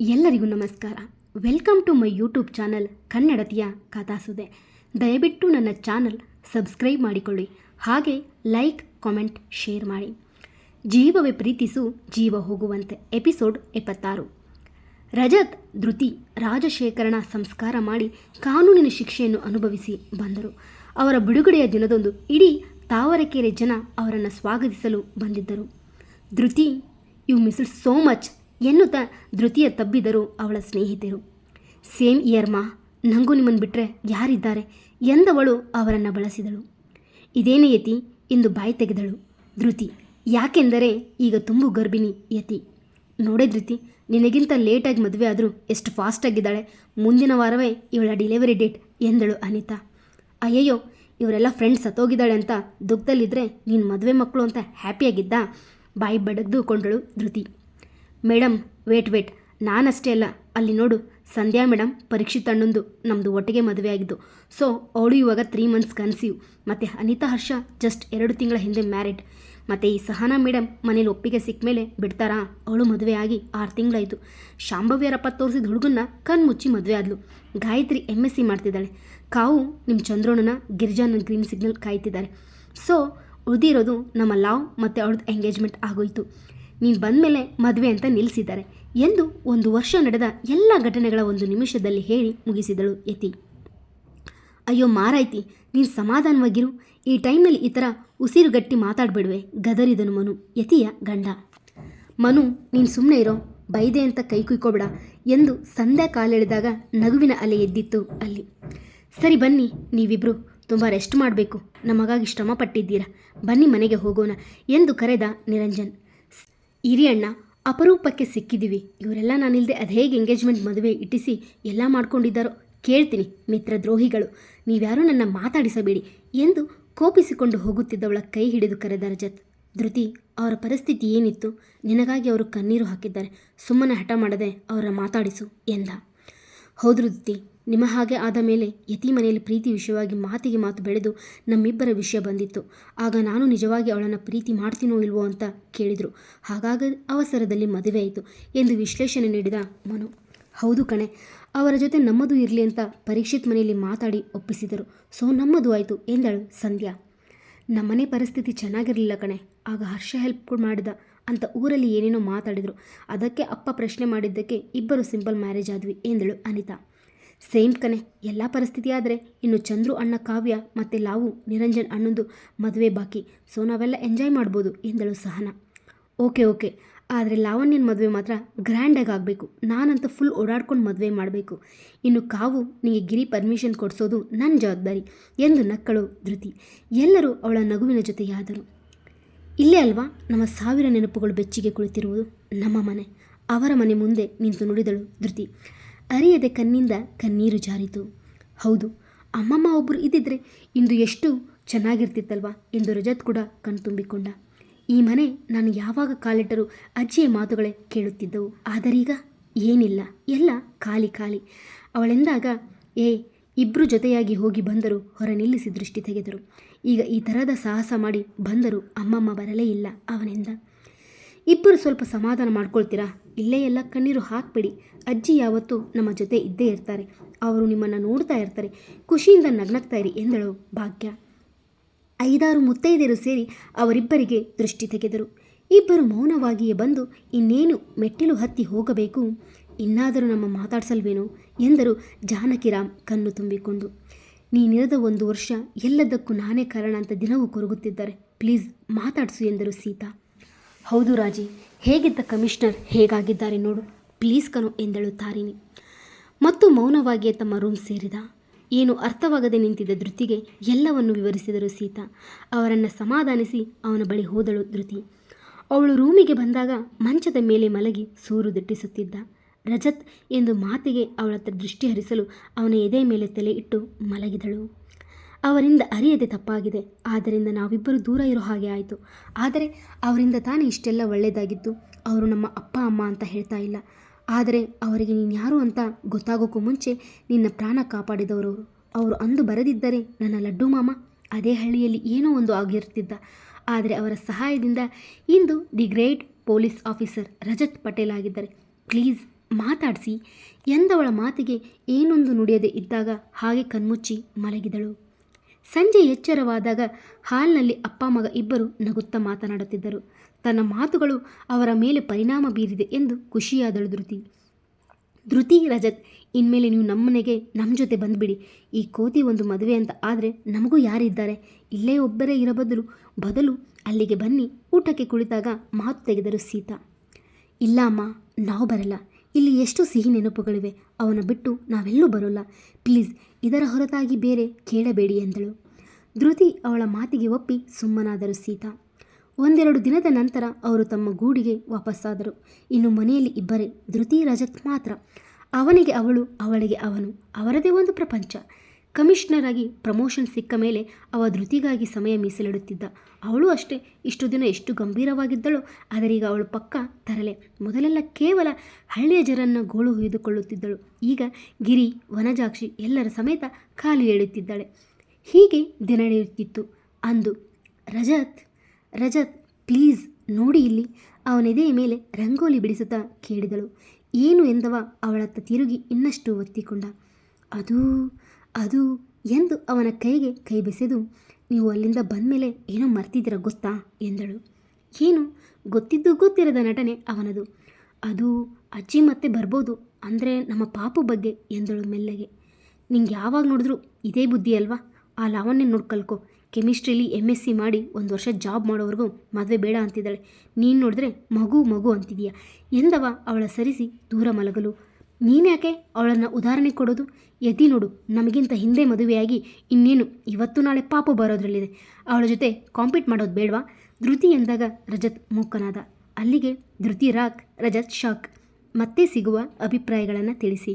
ಎಲ್ಲರಿಗೂ ನಮಸ್ಕಾರ. Welcome to my YouTube channel ಕನ್ನಡತಿಯ ಕಥಾಸುದೆ. ದಯವಿಟ್ಟು ನನ್ನ ಚಾನಲ್ ಸಬ್ಸ್ಕ್ರೈಬ್ ಮಾಡಿಕೊಳ್ಳಿ. ಹಾಗೆ ಲೈಕ್, ಕಾಮೆಂಟ್, ಶೇರ್ ಮಾಡಿ. ಜೀವವೇ ಪ್ರೀತಿಸು, ಜೀವ ಹೋಗುವಂತೆ. ಎಪಿಸೋಡ್ ಎಪ್ಪತ್ತಾರು. ರಜತ್, ಧೃತಿ ರಾಜಶೇಖರಣ ಸಂಸ್ಕಾರ ಮಾಡಿ ಕಾನೂನಿನ ಶಿಕ್ಷೆಯನ್ನು ಅನುಭವಿಸಿ ಬಂದರು. ಅವರ ಬಿಡುಗಡೆಯ ದಿನದಂದು ಇಡೀ ತಾವರೆಕೆರೆ ಜನ ಅವರನ್ನು ಸ್ವಾಗತಿಸಲು ಬಂದಿದ್ದರು. Dhriti you miss it so much ಎನ್ನುತ್ತಾ ಧೃತಿಯ ತಬ್ಬಿದರು ಅವಳ ಸ್ನೇಹಿತರು. ಸೇಮ್ ಇಯರ್ ಮಾ ನನಗೂ ನಿಮ್ಮನ್ನು ಬಿಟ್ಟರೆ ಯಾರಿದ್ದಾರೆ ಎಂದವಳು ಅವರನ್ನು ಬಳಸಿದಳು. ಇದೇನೇ ಯತಿ ಎಂದು ಬಾಯಿ ತೆಗೆದಳು ಧೃತಿ. ಯಾಕೆಂದರೆ ಈಗ ತುಂಬು ಗರ್ಭಿಣಿ ಯತಿ. ನೋಡೇ ಧೃತಿ, ನಿನಗಿಂತ ಲೇಟಾಗಿ ಮದುವೆ ಆದರೂ ಎಷ್ಟು ಫಾಸ್ಟಾಗಿದ್ದಾಳೆ ಮುಂದಿನ ವಾರವೇ ಇವಳ ಡೆಲಿವರಿ ಡೇಟ್ ಎಂದಳು ಅನಿತಾ. ಅಯ್ಯಯ್ಯೋ, ಇವರೆಲ್ಲ ಫ್ರೆಂಡ್ಸ್ ಸತ್ತೋಗಿದ್ದಾಳೆ ಅಂತ ದುಃಖದಲ್ಲಿದ್ದರೆ ನೀನು ಮದುವೆ ಮಕ್ಕಳು ಅಂತ ಹ್ಯಾಪಿಯಾಗಿದ್ದ ಬಾಯಿ ಬಡಗ್ದುಕೊಂಡಳು ಧೃತಿ. Madam wait wait. ನಾನಷ್ಟೇ ಅಲ್ಲ. ಅಲ್ಲಿ ನೋಡು, ಸಂಧ್ಯಾ ಮೇಡಮ್ ಪರೀಕ್ಷಿತ್ ಅಣ್ಣಂದು ನಮ್ಮದು ಒಟ್ಟಿಗೆ ಮದುವೆ ಆಗಿದ್ದು. ಸೊ, ಅವಳು ಇವಾಗ ತ್ರೀ ಮಂತ್ಸ್ ಕನ್ಸೀವ್. ಮತ್ತು ಅನಿತಾ, ಹರ್ಷ ಜಸ್ಟ್ ಎರಡು ತಿಂಗಳ ಹಿಂದೆ ಮ್ಯಾರಿಡ್ ಮತ್ತು ಈ ಸಹನಾ ಮೇಡಮ್ ಮನೇಲಿ ಒಪ್ಪಿಗೆ ಸಿಕ್ಕ ಮೇಲೆ ಬಿಡ್ತಾರಾ? ಅವಳು ಮದುವೆ ಆಗಿ ಆರು ತಿಂಗಳಾಯಿತು. ಶಾಂಭವ್ಯರಪ್ಪ ತೋರಿಸಿದ ಹುಡುಗನ್ನ ಕಣ್ಮುಚ್ಚಿ ಮದುವೆ ಆದಳು ಗಾಯತ್ರಿ ಎಂ ಎಸ್ ಸಿ ಮಾಡ್ತಿದ್ದಾಳೆ. ಕಾವು ನಿಮ್ಮ ಚಂದ್ರೋಣನ ಗಿರಿಜಾನ ಗ್ರೀನ್ ಸಿಗ್ನಲ್ ಕಾಯ್ತಿದ್ದಾರೆ. ಸೊ, ಉಳಿದಿರೋದು ನಮ್ಮ ಲಾವ್ ಮತ್ತು ಅವಳದ್ದು ಎಂಗೇಜ್ಮೆಂಟ್ ಆಗೋಯ್ತು. ನೀನು ಬಂದಮೇಲೆ ಮದುವೆ ಅಂತ ನಿಲ್ಲಿಸಿದ್ದಾರೆ ಎಂದು ಒಂದು ವರ್ಷ ನಡೆದ ಎಲ್ಲ ಘಟನೆಗಳ ಒಂದು ನಿಮಿಷದಲ್ಲಿ ಹೇಳಿ ಮುಗಿಸಿದಳು ಯತಿ. ಅಯ್ಯೋ ಮಾರಾಯ್ತಿ, ನೀನು ಸಮಾಧಾನವಾಗಿರು. ಈ ಟೈಮಲ್ಲಿ ಈ ಥರ ಉಸಿರುಗಟ್ಟಿ ಮಾತಾಡ್ಬಿಡುವೆ, ಗದರಿದನು ಮನು, ಯತಿಯ ಗಂಡ. ಮನು, ನೀನು ಸುಮ್ಮನೆ ಇರೋ, ಬೈದೆ ಅಂತ ಕೈ ಕುಯ್ಕೋಬೇಡ ಎಂದು ಸಂಧ್ಯಾ ಕಾಲೆಳೆದಾಗ ನಗುವಿನ ಅಲೆ ಎದ್ದಿತ್ತು ಅಲ್ಲಿ. ಸರಿ ಬನ್ನಿ, ನೀವಿಬ್ರು, ತುಂಬ ರೆಸ್ಟ್ ಮಾಡಬೇಕು, ನಮಗಾಗಿ ಶ್ರಮ ಪಟ್ಟಿದ್ದೀರಾ ಬನ್ನಿ ಮನೆಗೆ ಹೋಗೋಣ ಎಂದು ಕರೆದ ನಿರಂಜನ್. ಹಿರಿಯಣ್ಣ, ಅಪರೂಪಕ್ಕೆ ಸಿಕ್ಕಿದ್ದೀವಿ ಇವರೆಲ್ಲ ನಾನಿಲ್ಲದೆ ಅದು ಹೇಗೆ ಎಂಗೇಜ್ಮೆಂಟ್ ಮದುವೆ ಇಟ್ಟಿಸಿ ಎಲ್ಲ ಮಾಡ್ಕೊಂಡಿದ್ದಾರೋ ಕೇಳ್ತೀನಿ ಮಿತ್ರ ದ್ರೋಹಿಗಳು ನೀವ್ಯಾರೂ ನನ್ನ ಮಾತಾಡಿಸಬೇಡಿ ಎಂದು ಕೋಪಿಸಿಕೊಂಡು ಹೋಗುತ್ತಿದ್ದವಳ ಕೈ ಹಿಡಿದು ಕರೆದ ರಜತ್. ಧೃತಿ, ಅವರ ಪರಿಸ್ಥಿತಿ ಏನಿತ್ತು? ನಿನಗಾಗಿ ಅವರು ಕಣ್ಣೀರು ಹಾಕಿದ್ದಾರೆ. ಸುಮ್ಮನೆ ಹಠ ಮಾಡದೆ ಅವರ ಮಾತಾಡಿಸು ಎಂದ. ಹೌದು ಧೃತಿ ನಿಮ್ಮ ಹಾಗೆ ಆದ ಮೇಲೆ ಯತಿ ಮನೆಯಲ್ಲಿ ಪ್ರೀತಿ ವಿಷಯವಾಗಿ ಮಾತಿಗೆ ಮಾತು ಬೆಳೆದು ನಮ್ಮಿಬ್ಬರ ವಿಷಯ ಬಂದಿತ್ತು. ಆಗ ನಾನು ನಿಜವಾಗಿ ಅವಳನ್ನು ಪ್ರೀತಿ ಮಾಡ್ತೀನೋ ಇಲ್ವೋ ಅಂತ ಕೇಳಿದರು. ಹಾಗಾಗ ಅವಸರದಲ್ಲಿ ಮದುವೆ ಆಯಿತು ಎಂದು ವಿಶ್ಲೇಷಣೆ ನೀಡಿದ ಮನು. ಹೌದು ಕಣೆ, ಅವರ ಜೊತೆ ನಮ್ಮದು ಇರಲಿ ಅಂತ ಪರೀಕ್ಷಿತ್ ಮನೆಯಲ್ಲಿ ಮಾತಾಡಿ ಒಪ್ಪಿಸಿದರು. ಸೊ, ನಮ್ಮದು ಆಯಿತು ಎಂದಳು ಸಂಧ್ಯಾ. ನಮ್ಮನೆ ಪರಿಸ್ಥಿತಿ ಚೆನ್ನಾಗಿರಲಿಲ್ಲ ಕಣೆ, ಆಗ ಹರ್ಷ ಹೆಲ್ಪ್ ಮಾಡಿದ ಅಂತ ಊರಲ್ಲಿ ಏನೇನೋ ಮಾತಾಡಿದರು. ಅದಕ್ಕೆ ಅಪ್ಪ ಪ್ರಶ್ನೆ ಮಾಡಿದ್ದಕ್ಕೆ ಇಬ್ಬರು ಸಿಂಪಲ್ ಮ್ಯಾರೇಜ್ ಆದ್ವಿ ಎಂದಳು ಅನಿತಾ. ಸೇಮ್ ಕಣೆ, ಎಲ್ಲ ಪರಿಸ್ಥಿತಿ ಆದರೆ ಇನ್ನು ಚಂದ್ರು ಅಣ್ಣ ಕಾವ್ಯ ಮತ್ತು ಲಾವು ನಿರಂಜನ್ ಅಣ್ಣಂದು ಮದುವೆ ಬಾಕಿ. ಸೊ ನಾವೆಲ್ಲ ಎಂಜಾಯ್ ಮಾಡ್ಬೋದು ಎಂದಳು ಸಹನ. Okay okay. ಆದರೆ ಲಾವಣ್ಯನ ಮದುವೆ ಮಾತ್ರ ಗ್ರ್ಯಾಂಡಾಗಿ ಆಗಬೇಕು. ನಾನಂತೂ ಫುಲ್ ಓಡಾಡ್ಕೊಂಡು ಮದುವೆ ಮಾಡಬೇಕು. ಇನ್ನು ಕಾವು ನಿಮಗೆ ಗಿರಿ ಪರ್ಮಿಷನ್ ಕೊಡಿಸೋದು ನನ್ನ ಜವಾಬ್ದಾರಿ ಎಂದು ನಕ್ಕಳು ಧೃತಿ. ಎಲ್ಲರೂ ಅವಳ ನಗುವಿನ ಜೊತೆಯಾದರು. ಇಲ್ಲೇ ಅಲ್ವಾ ನಮ್ಮ ಸಾವಿರ ನೆನಪುಗಳು ಬೆಚ್ಚಿಗೆ ಕುಳಿತಿರುವುದು? ನಮ್ಮ ಮನೆ. ಅವರ ಮನೆ ಮುಂದೆ ನಿಂತು ನುಡಿದಳು ಧೃತಿ. ಅರಿಯದೆ ಕಣ್ಣಿಂದ ಕಣ್ಣೀರು ಜಾರಿತು. ಹೌದು, ಅಮ್ಮಮ್ಮ ಒಬ್ಬರು ಇದ್ದಿದ್ರೆ ಇಂದು ಎಷ್ಟು ಚೆನ್ನಾಗಿರ್ತಿತ್ತಲ್ವಾ ಎಂದು ರಜತ್ ಕೂಡ ಕಣ್ತುಂಬಿಕೊಂಡ ಈ ಮನೆ ನಾನು ಯಾವಾಗ ಕಾಲಿಟ್ಟರೂ ಅಜ್ಜಿಯ ಮಾತುಗಳೇ ಕೇಳುತ್ತಿದ್ದವು. ಆದರೀಗ ಏನಿಲ್ಲ, ಎಲ್ಲ ಖಾಲಿ ಖಾಲಿ. ಅವಳೆಂದಾಗ, ಏ ಇಬ್ಬರು ಜೊತೆಯಾಗಿ ಹೋಗಿ ಬಂದರು ಹೊರ ನಿಲ್ಲಿಸಿ ದೃಷ್ಟಿ ತೆಗೆದರು. ಈಗ ಈ ಥರದ ಸಾಹಸ ಮಾಡಿ ಬಂದರು ಅಮ್ಮಮ್ಮ ಬರಲೇ ಇಲ್ಲ ಅವನಿಂದ. ಇಬ್ಬರು ಸ್ವಲ್ಪ ಸಮಾಧಾನ ಮಾಡ್ಕೊಳ್ತೀರಾ? ಇಲ್ಲೇ ಎಲ್ಲ ಕಣ್ಣೀರು ಹಾಕ್ಬೇಡಿ. ಅಜ್ಜಿ ಯಾವತ್ತೂ ನಮ್ಮ ಜೊತೆ ಇದ್ದೇ ಇರ್ತಾರೆ. ಅವರು ನಿಮ್ಮನ್ನು ನೋಡ್ತಾ ಇರ್ತಾರೆ. ಖುಷಿಯಿಂದ ನಗ್ನಗ್ತಾ ಇರಿ ಎಂದಳು ಭಾಗ್ಯ. ಐದಾರು ಮುತ್ತೈದೆಯರು ಸೇರಿ ಅವರಿಬ್ಬರಿಗೆ ದೃಷ್ಟಿ ತೆಗೆದರು. ಇಬ್ಬರು ಮೌನವಾಗಿಯೇ ಬಂದು, ಇನ್ನೇನು ಮೆಟ್ಟಿಲು ಹತ್ತಿ ಹೋಗಬೇಕು? ಇನ್ನಾದರೂ ನಮ್ಮ ಮಾತಾಡಿಸಲ್ವೇನೋ? ಎಂದರು ಜಾನಕಿರಾಮ್ ಕಣ್ಣು ತುಂಬಿಕೊಂಡು. ನೀನಿರದ ಒಂದು ವರ್ಷ ಎಲ್ಲದಕ್ಕೂ ನಾನೇ ಕಾರಣ ಅಂತ ದಿನವೂ ಕೊರಗುತ್ತಿದ್ದಾರೆ. ಪ್ಲೀಸ್ ಮಾತಾಡಿಸು ಎಂದರು ಸೀತಾ. ಹೌದು ರಾಜಿ, ಹೇಗಿದ್ದ ಕಮಿಷನರ್ ಹೇಗಾಗಿದ್ದಾರೆ ನೋಡು. ಪ್ಲೀಸ್ ಕನು ಎಂದಳು ತಾರಿಣಿ. ಮತ್ತು ಮೌನವಾಗಿಯೇ ತಮ್ಮ ರೂಮ್ ಸೇರಿದ. ಏನು ಅರ್ಥವಾಗದೆ ನಿಂತಿದ್ದ ಧೃತಿಗೆ ಎಲ್ಲವನ್ನು ವಿವರಿಸಿದರು ಸೀತಾ. ಅವರನ್ನು ಸಮಾಧಾನಿಸಿ ಅವನ ಬಳಿ ಹೋದಳು ಧೃತಿ. ಅವಳು ರೂಮಿಗೆ ಬಂದಾಗ ಮಂಚದ ಮೇಲೆ ಮಲಗಿ ಸೂರು ದಿಟ್ಟಿಸುತ್ತಿದ್ದ. ರಜತ್ ಎಂದು ಮಾತಿಗೆ ಅವಳತ್ತ ದೃಷ್ಟಿ ಹರಿಸಲು ಅವನ ಎದೆ ಮೇಲೆ ತಲೆ ಇಟ್ಟು ಮಲಗಿದಳು. ಅವರಿಂದ ಅರಿಯದೆ ತಪ್ಪಾಗಿದೆ. ಆದ್ದರಿಂದ ನಾವಿಬ್ಬರು ದೂರ ಇರೋ ಹಾಗೆ ಆಯಿತು. ಆದರೆ ಅವರಿಂದ ತಾನೇ ಇಷ್ಟೆಲ್ಲ ಒಳ್ಳೆಯದಾಗಿತ್ತು ಅವರು ನಮ್ಮ ಅಪ್ಪ, ಅಮ್ಮ ಅಂತ ಹೇಳ್ತಾ ಇಲ್ಲ. ಆದರೆ ಅವರಿಗೆ ನೀನು ಯಾರು ಅಂತ ಗೊತ್ತಾಗೋಕ್ಕೂ ಮುಂಚೆ ನಿನ್ನ ಪ್ರಾಣ ಕಾಪಾಡಿದವರು ಅವರು. ಅಂದು ಬರೆದಿದ್ದರೆ ನನ್ನ ಲಡ್ಡು ಮಾಮ ಅದೇ ಹಳ್ಳಿಯಲ್ಲಿ ಏನೋ ಒಂದು ಆಗಿರುತ್ತಿದ್ದ ಆದರೆ ಅವರ ಸಹಾಯದಿಂದ ಇಂದು the great police officer Rajat Patel ಆಗಿದ್ದಾರೆ. ಪ್ಲೀಸ್ ಮಾತಾಡಿಸಿ ಎಂದವಳ ಮಾತಿಗೆ ಏನೊಂದು ನುಡಿಯದೆ ಇದ್ದಾಗ ಹಾಗೆ ಕಣ್ಮುಚ್ಚಿ ಮಲಗಿದಳು. ಸಂಜೆ ಎಚ್ಚರವಾದಾಗ ಹಾಲ್ನಲ್ಲಿ ಅಪ್ಪ, ಮಗ ಇಬ್ಬರು ನಗುತ್ತಾ ಮಾತನಾಡುತ್ತಿದ್ದರು. ತನ್ನ ಮಾತುಗಳು ಅವರ ಮೇಲೆ ಪರಿಣಾಮ ಬೀರಿದೆ ಎಂದು ಖುಷಿಯಾದಳು ಧೃತಿ. ಧೃತಿ, ರಜತ್, ಇನ್ಮೇಲೆ ನೀವು ನಮ್ಮನೆಗೆ ನಮ್ಮ ಜೊತೆ ಬಂದುಬಿಡಿ. ಈ ಕೋತಿ ಒಂದು ಮದುವೆ ಅಂತ ಆದರೆ ನಮಗೂ ಯಾರಿದ್ದಾರೆ? ಇಲ್ಲೇ ಒಬ್ಬರೇ ಇರೋ ಬದಲು ಬದಲು ಅಲ್ಲಿಗೆ ಬನ್ನಿ. ಊಟಕ್ಕೆ ಕುಳಿತಾಗ ಮಾತು ತೆಗೆದರು ಸೀತಾ. ಇಲ್ಲ, ಅಮ್ಮ. ನಾವು ಬರಲ್ಲ. ಇಲ್ಲಿ ಎಷ್ಟು ಸಿಹಿ ನೆನಪುಗಳಿವೆ. ಅವನ ಬಿಟ್ಟು ನಾವೆಲ್ಲೂ ಬರೋಲ್ಲ. ಪ್ಲೀಸ್, ಇದರ ಹೊರತಾಗಿ ಬೇರೆ ಕೇಳಬೇಡಿ ಎಂದಳು. ಧೃತಿ ಅವಳ ಮಾತಿಗೆ ಒಪ್ಪಿ ಸುಮ್ಮನಾದರು ಸೀತಾ. ಒಂದೆರಡು ದಿನದ ನಂತರ ಅವರು ತಮ್ಮ ಗೂಡಿಗೆ ವಾಪಸ್ಸಾದರು. ಇನ್ನು ಮನೆಯಲ್ಲಿ ಇಬ್ಬರೇ ಧೃತಿ, ರಜತ್ ಮಾತ್ರ. ಅವನಿಗೆ ಅವಳು, ಅವಳಿಗೆ ಅವನು. ಅವರದೇ ಒಂದು ಪ್ರಪಂಚ. ಕಮಿಷನರ್ ಆಗಿ ಪ್ರಮೋಷನ್ ಸಿಕ್ಕ ಮೇಲೆ ಅವ ಧೃತಿಗಾಗಿ ಸಮಯ ಮೀಸಲಿಡುತ್ತಿದ್ದ. ಅವಳು ಅಷ್ಟೇ. ಇಷ್ಟು ದಿನ ಎಷ್ಟು ಗಂಭೀರವಾಗಿದ್ದಳೋ. ಆದರೀಗ ಅವಳು ಪಕ್ಕ ತರಲೆ. ಮೊದಲೆಲ್ಲ ಕೇವಲ ಹಳ್ಳಿಯ ಜನರನ್ನು ಗೋಳು ಹೊಯ್ದುಕೊಳ್ಳುತ್ತಿದ್ದಳು. ಈಗ ಗಿರಿ, ವನಜಾಕ್ಷಿ ಎಲ್ಲರ ಸಮೇತ ಕಾಲು ಹೇಳುತ್ತಿದ್ದಾಳೆ ಹೀಗೆ ದಿನ ನಡೆಯುತ್ತಿತ್ತು. ಅಂದು ರಜತ್ ರಜತ್ ಪ್ಲೀಸ್ ನೋಡಿ ಇಲ್ಲಿ. ಅವನೆದೆಯ ಮೇಲೆ ರಂಗೋಲಿ ಬಿಡಿಸುತ್ತಾ ಕೇಳಿದಳು. ಏನು ಎಂದವ ಅವಳತ್ತ ತಿರುಗಿ ಇನ್ನಷ್ಟು ಒತ್ತಿಕೊಂಡ. ಅದು ಅದು ಎಂದು ಅವನ ಕೈಗೆ ಕೈ ಬೆಸೆದು, ನೀವು ಅಲ್ಲಿಂದ ಬಂದಮೇಲೆ ಏನೋ ಮರ್ತಿದ್ದೀರ ಗೊತ್ತಾ? ಎಂದಳು. ಏನು? ಗೊತ್ತಿದ್ದು ಗೊತ್ತಿರದ ನಟನೆ ಅವನದು. ಅದು ಅಜ್ಜಿ ಮತ್ತೆ ಬರ್ಬೋದು ಅಂದರೆ ನಮ್ಮ ಪಾಪು ಬಗ್ಗೆ, ಎಂದಳು ಮೆಲ್ಲಗೆ. ನಿಂಗೆ ಯಾವಾಗ ನೋಡಿದ್ರು ಇದೇ ಬುದ್ಧಿ ಅಲ್ವಾ? ಆ ಲಾವಣ್ಯ ನೋಡ್ಕಲ್ಕೋ ಕಲ್ಕೊ. ಕೆಮಿಸ್ಟ್ರಿಲಿ ಎಂ ಎಸ್ ಸಿ ಮಾಡಿ ಒಂದು ವರ್ಷ ಜಾಬ್ ಮಾಡೋವರೆಗೂ ಮದುವೆ ಬೇಡ ಅಂತಿದ್ದಾಳೆ. ನೀನು ನೋಡಿದ್ರೆ ಮಗು ಮಗು ಅಂತಿದೀಯ. ಎಂದವ ಅವಳ ಸರಿಸಿ ದೂರ ಮಲಗಲು. ನೀನ್ಯಾಕೆ ಅವಳನ್ನು ಉದಾಹರಣೆ ಕೊಡೋದು? ಯತಿ ನೋಡು, ನಮಗಿಂತ ಹಿಂದೆ ಮದುವೆಯಾಗಿ ಇನ್ನೇನು ಇವತ್ತು ನಾಳೆ ಪಾಪು ಬರೋದ್ರಲ್ಲಿದೆ. ಅವಳ ಜೊತೆ ಕಾಂಪೀಟ್ ಮಾಡೋದು ಬೇಡವಾ? ಧೃತಿ ಎಂದಾಗ ರಜತ್ ಮೂಕನಾದ. ಅಲ್ಲಿಗೆ ಧೃತಿ ರಾಕ್ ರಜತ್ ಶಾಕ್. ಮತ್ತೆ ಸಿಗುವ ಅಭಿಪ್ರಾಯಗಳನ್ನು ತಿಳಿಸಿ.